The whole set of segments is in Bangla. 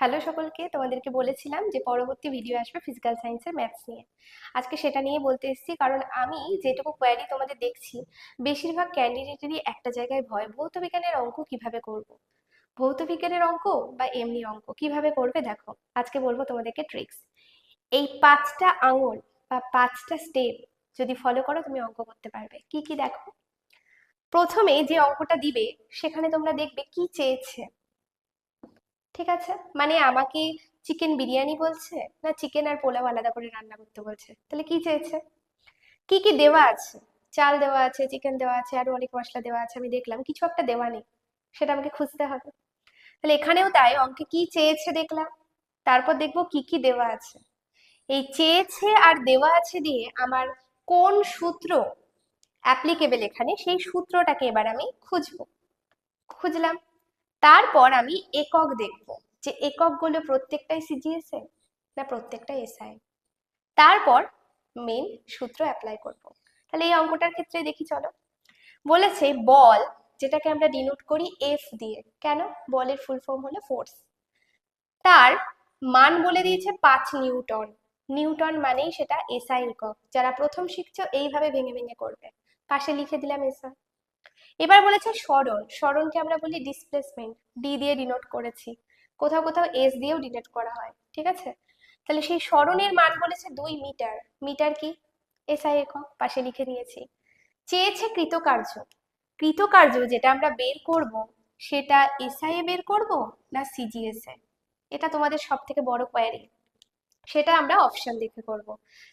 হ্যালো সকলকে, তোমাদেরকে বলেছিলাম যে পরবর্তী ভিডিও আসবে ফিজিক্যাল সায়েন্সের ম্যাথস নিয়ে। আজকে সেটা নিয়ে বলতে এসেছি কারণ আমি যেটুকু কোয়ারি তোমাদের দেখছি, বেশিরভাগ ক্যান্ডিডেটেরই একটা জায়গায় ভয়, ভৌত বিজ্ঞানের অঙ্ক কীভাবে করব। ভৌত বিজ্ঞানের অঙ্ক বা এমনি অঙ্ক কীভাবে করবে দেখো, আজকে বলব তোমাদেরকে ট্রিক্স এই পাঁচটা আঙুল বা পাঁচটা স্টেপ যদি ফলো করো তুমি অঙ্ক করতে পারবে। কি কি দেখো? প্রথমে যে অঙ্কটা দিবে, সেখানে তোমরা দেখবে কি চেয়েছে। ঠিক আছে? মানে আমাকে চিকেন বিরিয়ানি বলছে না চিকেন আর পোলাও আলাদা করে রান্না করতে বলছে? তাহলে কি চেয়েছে? কি কি দেওয়া আছে? চাল দেওয়া আছে চিকেন দেওয়া আছে, আরও অনেক মশলা দেওয়া আছে, আমি দেখলাম। কিছু একটা দেওয়া নেই, সেটা আমাকে খুঁজতে হবে। তাহলে এখানেও তাই, অঙ্কে কি চেয়েছে দেখলাম? তারপর দেখব কি কি দেওয়া আছে। এই চেয়েছে আর দেওয়া আছে দিয়ে আমার কোন সূত্র অ্যাপ্লিকেবল এখানে, সেই সূত্রটাকে এবার আমি খুঁজবো। খুঁজলাম। তারপর আমি একক দেখব যে এককগুলো প্রত্যেকটাই সিজিএসএ না প্রত্যেকটা এসআই তারপর মেন সূত্র অ্যাপ্লাই করব। তাহলে এই অঙ্কটার ক্ষেত্রে দেখি চলো। বলেছে বল, যেটাকে আমরা ডিনোট করি এফ দিয়ে। কেন? বলের ফুল ফর্ম হলো ফোর্স তার মান বলে দিয়েছে পাঁচ নিউটন। নিউটন মানেই সেটা এসআই একক। যারা প্রথম শিখছো, এইভাবে ভেঙে ভেঙে করবে। পাশে লিখে দিলাম এসআই এবার বলেছে সরণ সরণকে আমরা বলি ডিসপ্লেসমেন্ট ডি দিয়ে ডিনোট করেছি। কোথাও কোথাও এস দিয়েও ডিনোট করা হয়, ঠিক আছে? তাহলে সেই সরণের মান বলেছে দুই মিটার। মিটার কি? এসআই একক, পাশে লিখে দিয়েছি চেয়েছে কৃতকার্য। কৃতকার্য যেটা আমরা বের করব, সেটা এসআই এ বের করব না সিজিএস এ? এটা তোমাদের সব থেকে বড় কোয়ারি সেটা আমরা অপশন দেখে করব।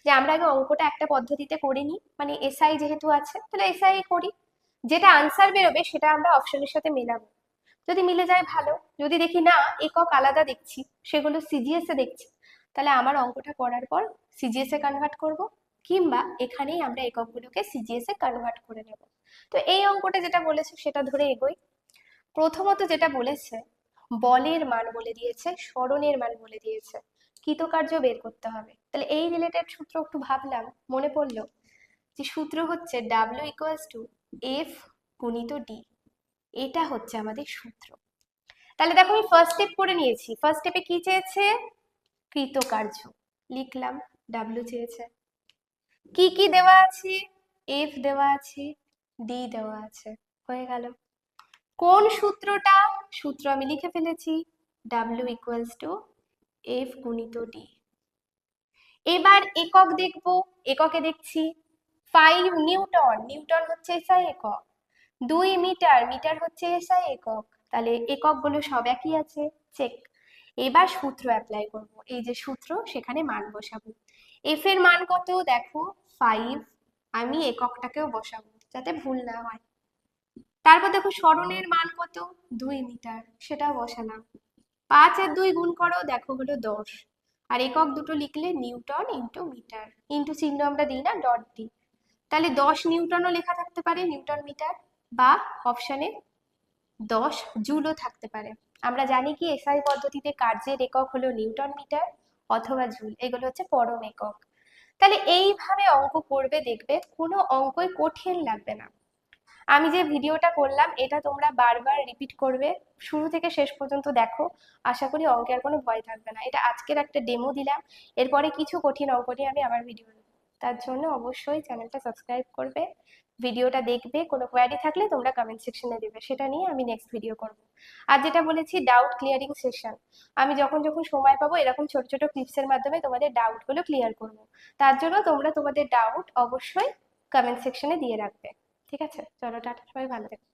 যে আমরা আগে অঙ্কটা একটা পদ্ধতিতে করে নিই মানে এসআই যেহেতু আছে, তাহলে এসআই করি। যেটা আনসার বেরোবে, সেটা আমরা অপশনের সাথে মেলাবো। যদি মিলে যায়, ভালো। যদি দেখি, না, একক আলাদা দেখছি, সেগুলো সিজিএস এ দেখছি, তাহলে আমার অঙ্কটা করার পর সিজিএস এ কনভার্ট করব, কিংবা এখানেই আমরা এককগুলোকে সিজিএস এ কনভার্ট করে নেব। তো এই অঙ্কটা যেটা বলেছে, সেটা ধরে এগোই। প্রথমত যেটা বলেছে, বলের মান বলে দিয়েছে, স্মরণের মান বলে দিয়েছে, কৃতকার্য বের করতে হবে। তাহলে এই রিলেটেড সূত্র একটু ভাবলাম, মনে পড়ল যে সূত্র হচ্ছে ডাব্লিউ ইকুয়ালস টু এফ গুণিত ডি এটা হচ্ছে আমাদের সূত্র। তাহলে দেখো আমি ফার্স্ট স্টেপ করে নিয়েছি। ফার্স্ট স্টেপে কি চেয়েছে? কৃতকার্য। লিখলাম ডাব্লিউ চেয়েছে। কি কি দেওয়া আছে? এফ দেওয়া আছে ডি দেওয়া আছে। হয়ে গেল। কোন সূত্রটা? সূত্র আমি লিখে ফেলেছি। ডাব্লিউ ইকুয়ালস টু এফ গুণিত ডি এবার একক দেখব। এককে দেখছি। ফাইভ নিউটন নিউটন হচ্ছে এসআই একক। দুই মিটার মিটার হচ্ছে এসআই একক। তাহলে এককগুলো সব একই আছে? চেক এবার সূত্র অ্যাপ্লাই করব। এই যে সূত্র, সেখানে মান বসাবো। এফ এর মান কত? দেখো ফাইভ আমি এককটাকেও বসাবো, যাতে ভুল না হয়। তারপর দেখো স্মরণের মান কত? দুই মিটার, সেটাও বসালাম। পাঁচ আর দুই গুণ করো, দেখো হলো দশ। আর একক দুটো লিখলে নিউটন ইন্টু মিটার। ইন্টু চিহ্ন আমরা দিই না, ডট দিই। তাহলে দশ নিউটনও লেখা থাকতে পারে নিউটন মিটার বা অপশানে দশ জুলও থাকতে পারে। আমরা জানি কি এসআই পদ্ধতিতে কার্যের একক হলো নিউটন মিটার অথবা জুল, এগুলো হচ্ছে পরম একক। তাহলে এইভাবে অঙ্ক করবে, দেখবে কোনো অঙ্কই কঠিন লাগবে না। আমি যে ভিডিওটা করলাম, এটা তোমরা বারবার রিপিট করবে, শুরু থেকে শেষ পর্যন্ত দেখো। আশা করি অঙ্কের কোনো ভয় থাকবে না। এটা আজকের একটা ডেমো দিলাম। এরপরে কিছু কঠিন অঙ্ক নিয়ে আমি আবার ভিডিও তার জন্য অবশ্যই চ্যানেলটা সাবস্ক্রাইব করবে। ভিডিওটা দেখবে, কোনো কোয়ারি থাকলে তোমরা কমেন্ট সেকশনে দেবে। সেটা নিয়ে আমি নেক্সট ভিডিও করব। আর যেটা বলেছি ডাউট ক্লিয়ারিং সেশন আমি যখন যখন সময় পাবো, এরকম ছোট ছোট ক্লিপসের মাধ্যমে তোমাদের ডাউটগুলো ক্লিয়ার করব। তার জন্য তোমরা তোমাদের ডাউট অবশ্যই কমেন্ট সেকশনে দিয়ে রাখবে। ঠিক আছে? চলো, টাটা। সবাই ভালো থেকো।